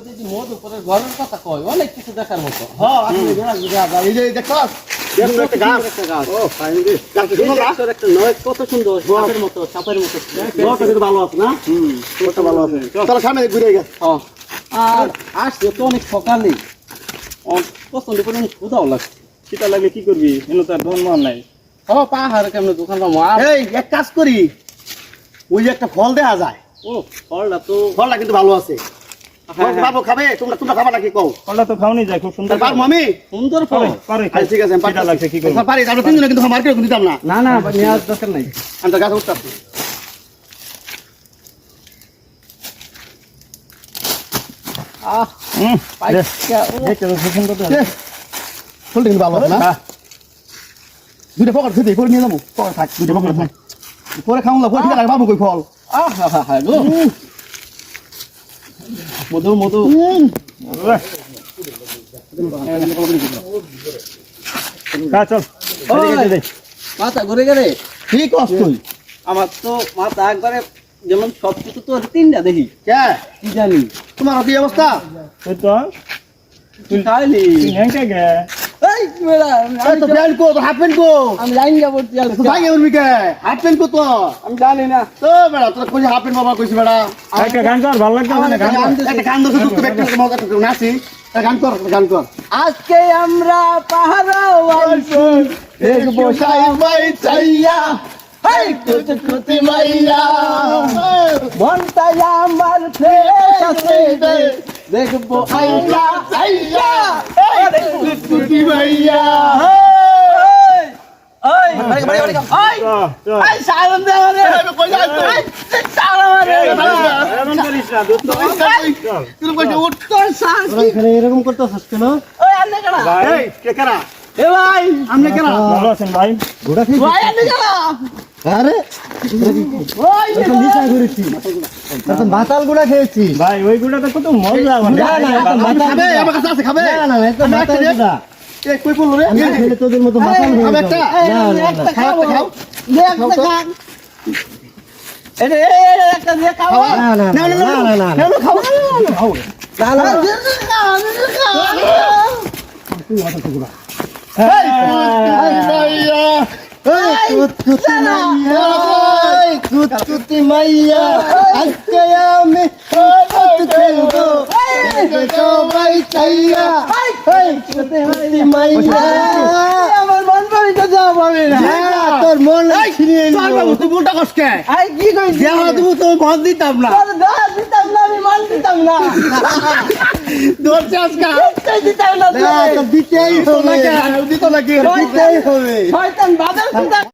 যদি ঘরের কথা কয় অনেক কিছু দেখার মতো। হ্যাঁ এই যে। আর আসছে তো অনেক সকালে অ- প্রচণ্ড পরিমাণ ক্ষুদাও লাগছে। শীতা কি করবি? এনে তো আর নাই। ও পাহাড়ে কেমন দোকান পাবো আর এই এক কাজ করি। ওই যে একটা ফল দেয়া যায়। ও ফলটা তো ফলটা কিন্তু ভালো আছে। বাবু খাবে? তোমরা তোমরা খাবা নাকি? কও। ফলটা তো খাওয়ানি যায় খুব সুন্দর আমি? সুন্দর ফল পারে পারে আচ্ছা, ঠিক আছে আমি লাগছে কি করব? পারি আমরা তিনজনে কিন্তু মার্কেটে দিতাম না। না না নেওয়ার দরকার নাই। আমি তো গাছ উঠতে আহ হুম পাইকা ও। দেখতে তো খুব সুন্দর তো। ফলটা কিন্তু ভালো না? হ্যাঁ। দুইটা পকেট খেতে করে নিয়ে যাব। পকেট থাক। দুইটা পকেট থাক। পরে খাওয়া লাগবো ঠিক আছে বাবু কই ফল? আহ হা হা হা গো। মধু মধু। চল। দে, দে। মাথা ঘুরে গেলে। ঠিক কষ্ট আমার তো মাথা একবারে যেমন সব কিছু তো তিনটা দেখি। হ্যাঁ কি জানি। তোমার কি অবস্থা? তুই তো। তুই খাইলি? গে। এই বেড়া এই তো প্যান্ট কো হাফ প্যান্ট কো আমি লাইন যাব হাফ প্যান্ট কো তো আমি জানি না। তো বেড়া তোর হাফ প্যান্ট বাবা কইছি বেড়া? একটা গান কর ভালো লাগছে না গান একটা গান দোষ তো ব্যক্তি মগ একটা নাচি গান কর গান কর। আজকে আমরা দেখব চাইয়া। মনটাই ফ্রেশ আছে। দেখব উঠ তোর শ্বাস এখানে এরকম করতেছস কেন ভাই, এই কে ভাই আমনে কারা ভালো আছেন ভাই ঘোড়া আরে বাতাল গুড়া খেয়েছি ভাই ওই গুড়াটা কত মজা মানে। খাবে তোদের মতো বাতাল হয়ে খাবে একটা এই, একটা খাও না না কুতকুতি মাইয়া আজকে আমি কুত খেলব। সবাই চাইয়া কুতকুতি মাইয়া। আমার মন করি তো যাও পাবে না। তোর মন ছিনিয়ে নিব। তুই উল্টা কষ্টে আই কি কই দেহ তুমি তো মন দিতাম না। দিতাম না আমি মান দিতাম না। তোর চাষ কা এই দিতাম না দিতেই হবে। দিত নাকি দিতেই হবে শয়তান বাদল দিতাম